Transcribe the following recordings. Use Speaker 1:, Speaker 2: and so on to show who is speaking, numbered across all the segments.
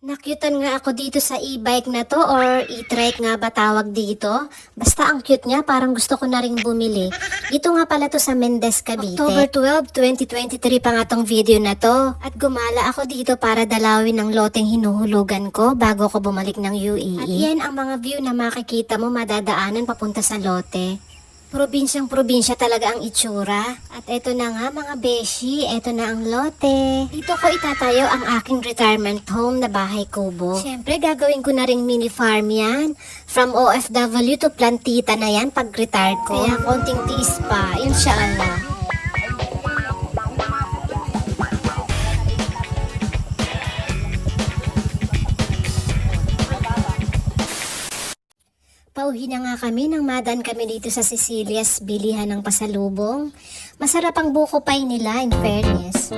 Speaker 1: Nakyutan nga ako dito sa e-bike na to or e-trike nga ba tawag dito. Basta ang cute niya, parang gusto ko na rin bumili. Dito nga pala to sa Mendez, Cavite. October 12, 2023 pa nga tong video na to. At gumala ako dito para dalawin ang loteng hinuhulugan ko bago ko bumalik ng UAE. At yan ang mga view na makikita mo madadaanan papunta sa lote. Probinsyang probinsya talaga ang itsura. At eto na nga mga beshi, eto na ang lote. Dito ko itatayo ang aking retirement home na bahay kubo. Siyempre gagawin ko na ring mini farm yan. From OFW to plantita na yan pag retire ko. Kaya konting tiis pa, inshallah. Pauwi na nga kami nang madaan kami dito sa Sicilia's bilihan ng pasalubong. Masarap ang buko pie nila in fairness.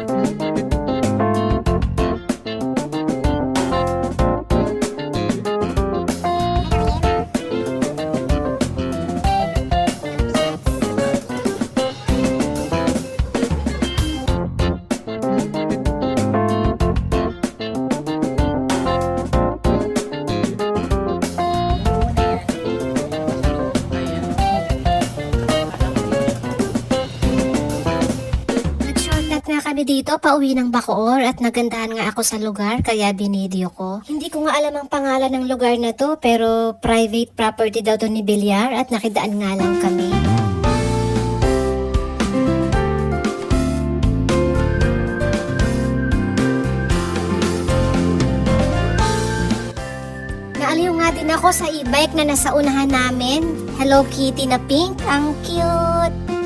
Speaker 1: Kami dito, pauwi ng Bacoor at nagandahan nga ako sa lugar kaya binideo ko. Hindi ko nga alam ang pangalan ng lugar na to pero private property daw to ni Bilyar at nakidaan nga lang kami. Naaliw nga din ako sa e-bike na nasa unahan namin. Hello Kitty na pink, ang cute!